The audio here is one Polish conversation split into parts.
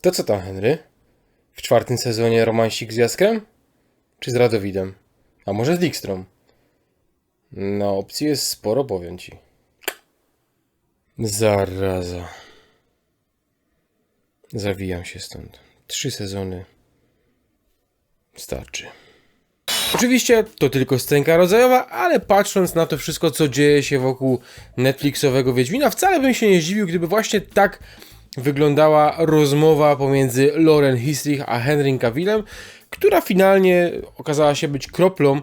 To co tam, Henry? W czwartym sezonie romansik z Jaskrem? Czy z Radowidem? A może z Dijkstrą? No, opcji jest sporo, powiem ci. Zaraza. Zawijam się stąd. Trzy sezony. Starczy. Oczywiście to tylko scenka rodzajowa, ale patrząc na to wszystko, co dzieje się wokół Netflixowego Wiedźmina, wcale bym się nie zdziwił, gdyby właśnie tak wyglądała rozmowa pomiędzy Lauren Histrich a Henrym Cavillem, która finalnie okazała się być kroplą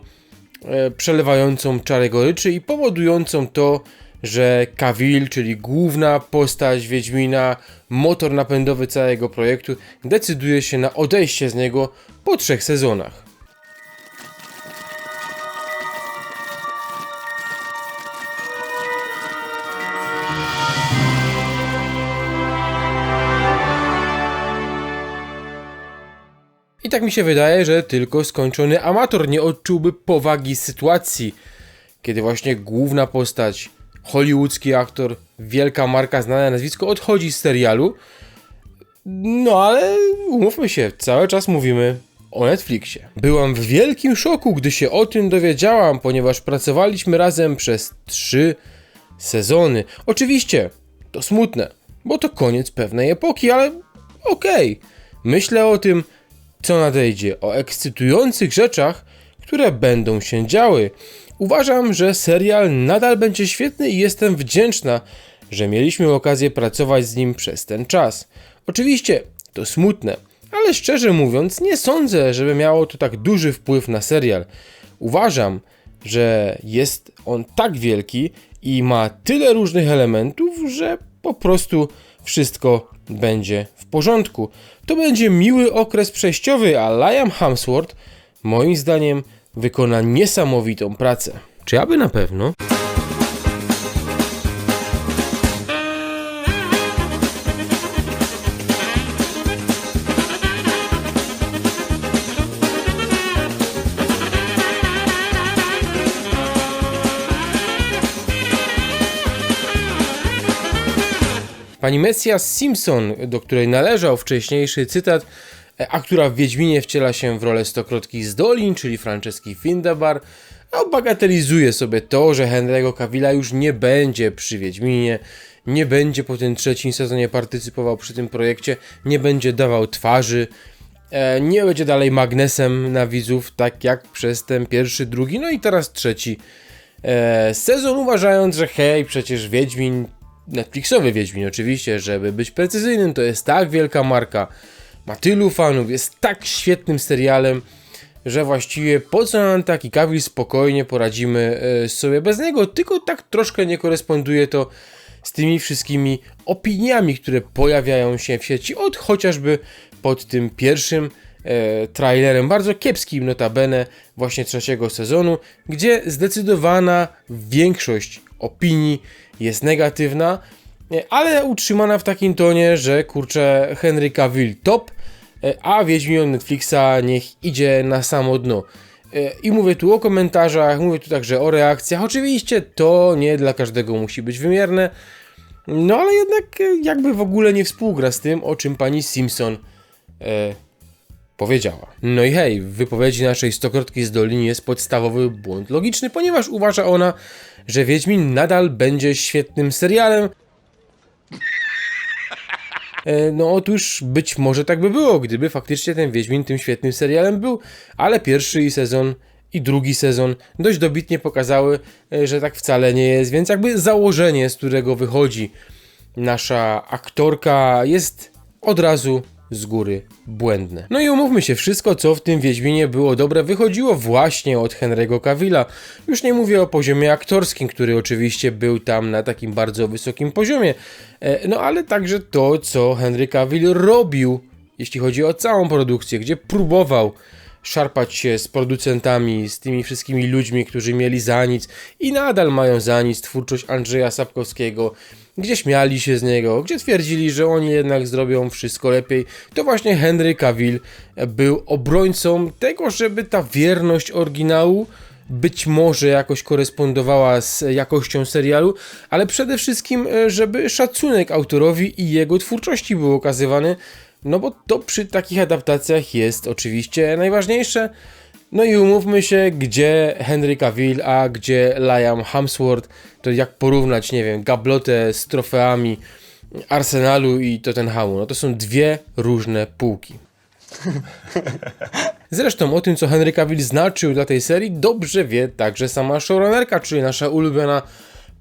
e, przelewającą czarę goryczy i powodującą to, że Cavill, czyli główna postać Wiedźmina, motor napędowy całego projektu, decyduje się na odejście z niego po trzech sezonach. I tak mi się wydaje, że tylko skończony amator nie odczułby powagi sytuacji, kiedy właśnie główna postać, hollywoodzki aktor, wielka marka, znane nazwisko odchodzi z serialu. No ale umówmy się, cały czas mówimy o Netflixie. Byłam w wielkim szoku, gdy się o tym dowiedziałam, ponieważ pracowaliśmy razem przez trzy sezony. Oczywiście, to smutne, bo to koniec pewnej epoki, ale okej. Myślę o tym, co nadejdzie, o ekscytujących rzeczach, które będą się działy. Uważam, że serial nadal będzie świetny i jestem wdzięczna, że mieliśmy okazję pracować z nim przez ten czas. Oczywiście to smutne, ale szczerze mówiąc, nie sądzę, żeby miało to tak duży wpływ na serial. Uważam, że jest on tak wielki i ma tyle różnych elementów, że po prostu wszystko będzie w porządku. To będzie miły okres przejściowy, a Liam Hemsworth moim zdaniem wykona niesamowitą pracę. Czy aby na pewno? Pani Messias Simpson, do której należał wcześniejszy cytat, e, a która w Wiedźminie wciela się w rolę Stokrotki z Dolin, czyli Franceski Findabar, bagatelizuje sobie to, że Henry'ego Cavilla już nie będzie przy Wiedźminie, nie będzie po tym trzecim sezonie partycypował przy tym projekcie, nie będzie dawał twarzy, e, nie będzie dalej magnesem na widzów, tak jak przez ten pierwszy, drugi, no i teraz trzeci e, sezon, uważając, że hej, przecież Wiedźmin Netflixowy Wiedźmin oczywiście, żeby być precyzyjnym, to jest tak wielka marka, ma tylu fanów, jest tak świetnym serialem, że właściwie po co nam taki Cavill spokojnie poradzimy e, sobie bez niego, tylko tak troszkę nie koresponduje to z tymi wszystkimi opiniami, które pojawiają się w sieci, od chociażby pod tym pierwszym e, trailerem, bardzo kiepskim notabene właśnie trzeciego sezonu, gdzie zdecydowana większość opinii jest negatywna, ale utrzymana w takim tonie, że kurczę Henry Cavill top, a Wiedźmin Netflixa niech idzie na samo dno. I mówię tu o komentarzach, mówię tu także o reakcjach. Oczywiście to nie dla każdego musi być wymierne, no ale jednak jakby w ogóle nie współgra z tym, o czym pani Simpson e, powiedziała. No i hej, w wypowiedzi naszej stokrotki z Doliny jest podstawowy błąd logiczny, ponieważ uważa ona, że Wiedźmin nadal będzie świetnym serialem. E, No otóż być może tak by było, gdyby faktycznie ten Wiedźmin tym świetnym serialem był, ale pierwszy sezon i drugi sezon dość dobitnie pokazały, e, że tak wcale nie jest, więc jakby założenie, z którego wychodzi nasza aktorka jest od razu z góry błędne. No i umówmy się, wszystko co w tym Wiedźminie było dobre wychodziło właśnie od Henry'ego Cavilla. Już nie mówię o poziomie aktorskim, który oczywiście był tam na takim bardzo wysokim poziomie, e, no ale także to co Henry Cavill robił, jeśli chodzi o całą produkcję, gdzie próbował szarpać się z producentami, z tymi wszystkimi ludźmi, którzy mieli za nic i nadal mają za nic twórczość Andrzeja Sapkowskiego, gdzie śmiali się z niego, gdzie twierdzili, że oni jednak zrobią wszystko lepiej, to właśnie Henry Cavill był obrońcą tego, żeby ta wierność oryginału być może jakoś korespondowała z jakością serialu, ale przede wszystkim, e, żeby szacunek autorowi i jego twórczości był okazywany, No bo to przy takich adaptacjach jest oczywiście najważniejsze. No i umówmy się, gdzie Henry Cavill, a gdzie Liam Hemsworth, to jak porównać, nie wiem, gablotę z trofeami Arsenalu i Tottenhamu. No to są dwie różne półki. Zresztą o tym, co Henry Cavill znaczył dla tej serii, dobrze wie także sama showrunnerka, czyli nasza ulubiona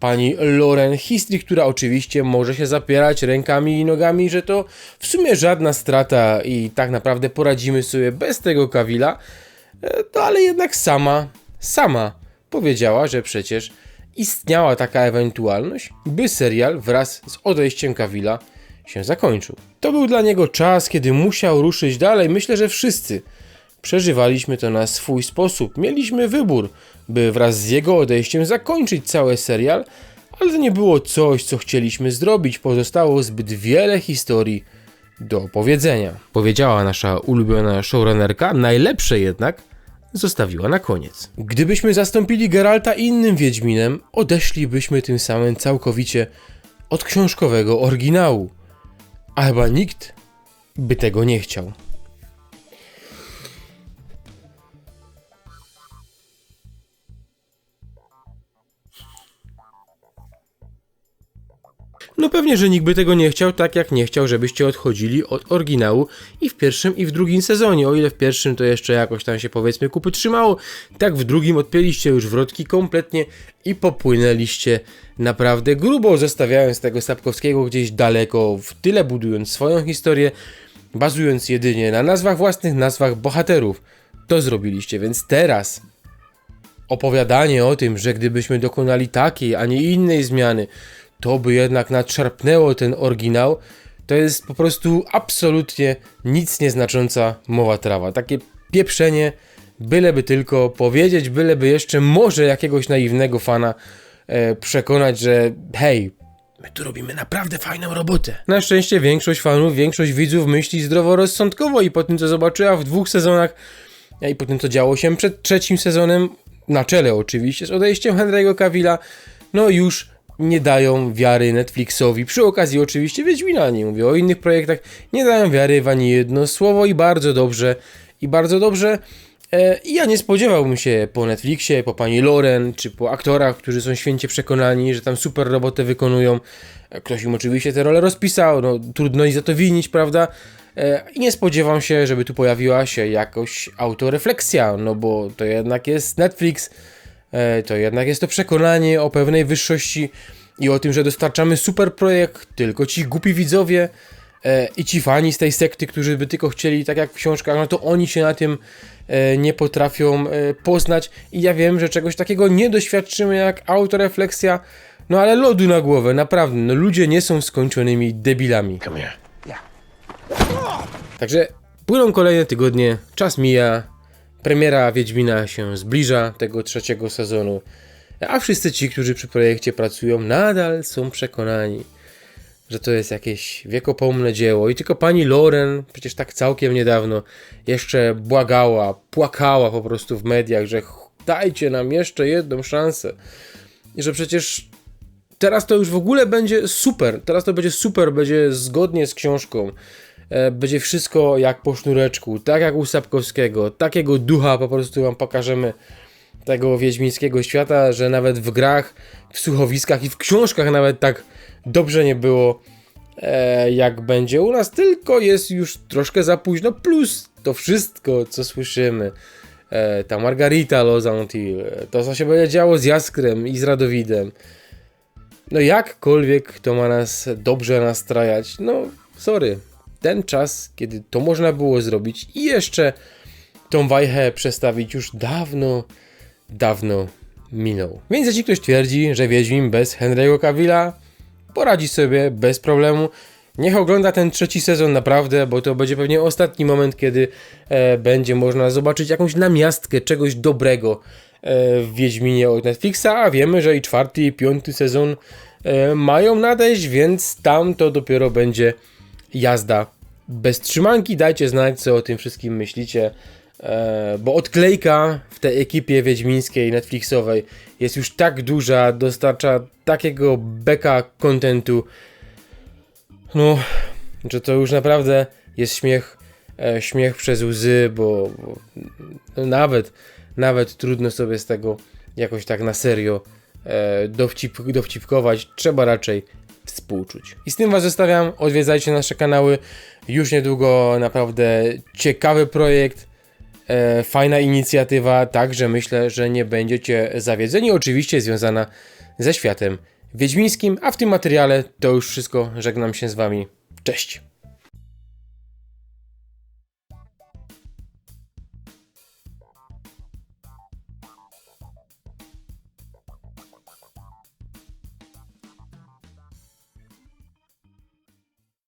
pani Lauren History, która oczywiście może się zapierać rękami i nogami, że to w sumie żadna strata i tak naprawdę poradzimy sobie bez tego Cavilla, no ale jednak sama, sama powiedziała, że przecież istniała taka ewentualność, by serial wraz z odejściem Cavilla się zakończył. To był dla niego czas, kiedy musiał ruszyć dalej. Myślę, że wszyscy przeżywaliśmy to na swój sposób. Mieliśmy wybór, by wraz z jego odejściem zakończyć cały serial, ale to nie było coś, co chcieliśmy zrobić. Pozostało zbyt wiele historii do opowiedzenia. Powiedziała nasza ulubiona showrunnerka, najlepsze jednak zostawiła na koniec. Gdybyśmy zastąpili Geralta innym Wiedźminem, odeszlibyśmy tym samym całkowicie od książkowego oryginału. A chyba nikt by tego nie chciał. No pewnie, że nikt by tego nie chciał, tak jak nie chciał, żebyście odchodzili od oryginału i w pierwszym i w drugim sezonie. O ile w pierwszym to jeszcze jakoś tam się powiedzmy kupy trzymało, tak w drugim odpięliście już wrotki kompletnie i popłynęliście naprawdę grubo, zostawiając tego Sapkowskiego gdzieś daleko, w tyle budując swoją historię, bazując jedynie na nazwach własnych, nazwach bohaterów. To zrobiliście, więc teraz opowiadanie o tym, że gdybyśmy dokonali takiej, a nie innej zmiany, to by jednak nadszarpnęło ten oryginał, to jest po prostu absolutnie nic nieznacząca mowa trawa. Takie pieprzenie, byleby tylko powiedzieć, byleby jeszcze może jakiegoś naiwnego fana e, przekonać, że hej, my tu robimy naprawdę fajną robotę. Na szczęście większość fanów, większość widzów myśli zdroworozsądkowo i po tym, co zobaczyła w dwóch sezonach, i po tym, co działo się przed trzecim sezonem, na czele oczywiście, z odejściem Henry'ego Cavilla, no już nie dają wiary Netflixowi. Przy okazji oczywiście Wiedźmina, nie mówię o innych projektach, nie dają wiary w ani jedno słowo i bardzo dobrze, i bardzo dobrze. E, I ja nie spodziewałbym się po Netflixie, po pani Loren, czy po aktorach, którzy są święcie przekonani, że tam super robotę wykonują. E, ktoś im oczywiście te role rozpisał, no trudno ich za to winić, prawda? E, I nie spodziewam się, żeby tu pojawiła się jakoś autorefleksja, no bo to jednak jest Netflix, to jednak jest to przekonanie o pewnej wyższości i o tym, że dostarczamy super projekt, tylko ci głupi widzowie e, i ci fani z tej sekty, którzy by tylko chcieli, tak jak w książkach, no to oni się na tym e, nie potrafią poznać i ja wiem, że czegoś takiego nie doświadczymy jak autorefleksja, no ale lodu na głowę, naprawdę, no ludzie nie są skończonymi debilami. Come here. Yeah. Także płyną kolejne tygodnie, czas mija, Premiera Wiedźmina się zbliża tego trzeciego sezonu, a wszyscy ci, którzy przy projekcie pracują, nadal są przekonani, że to jest jakieś wiekopomne dzieło. I tylko pani Loren, przecież tak całkiem niedawno, jeszcze błagała, płakała po prostu w mediach, że dajcie nam jeszcze jedną szansę. I że przecież teraz to już w ogóle będzie super. Teraz to będzie super, będzie zgodnie z książką. E, będzie wszystko jak po sznureczku, tak jak u Sapkowskiego, takiego ducha po prostu wam pokażemy tego wiedźmińskiego świata, że nawet w grach, w słuchowiskach i w książkach nawet tak dobrze nie było e, jak będzie. U nas, tylko jest już troszkę za późno, plus to wszystko co słyszymy, e, ta Margarita Lozantil, to co się będzie działo z Jaskrem i z Radowidem, no jakkolwiek to ma nas dobrze nastrajać, no sorry, ten czas, kiedy to można było zrobić i jeszcze tą wajchę przestawić już dawno, dawno minął. Więc jeśli ktoś twierdzi, że Wiedźmin bez Henry'ego Cavilla poradzi sobie bez problemu, niech ogląda ten trzeci sezon naprawdę, bo to będzie pewnie ostatni moment, kiedy e, będzie można zobaczyć jakąś namiastkę czegoś dobrego e, w Wiedźminie od Netflixa, a wiemy, że i czwarty i piąty sezon e, mają nadejść, więc tam to dopiero będzie jazda bez trzymanki. Dajcie znać, co o tym wszystkim myślicie, e, bo odklejka w tej ekipie wiedźmińskiej, Netflixowej jest już tak duża, dostarcza takiego beka kontentu. No, że to już naprawdę jest śmiech, e, śmiech przez łzy, bo, bo nawet, nawet trudno sobie z tego jakoś tak na serio e, dowcip, dowcipkować. Trzeba raczej współczuć. I z tym Was zostawiam. Odwiedzajcie nasze kanały. Już niedługo naprawdę ciekawy projekt. E, fajna inicjatywa, także myślę, że nie będziecie zawiedzeni. Oczywiście związana ze światem wiedźmińskim, a w tym materiale to już wszystko. Żegnam się z Wami. Cześć!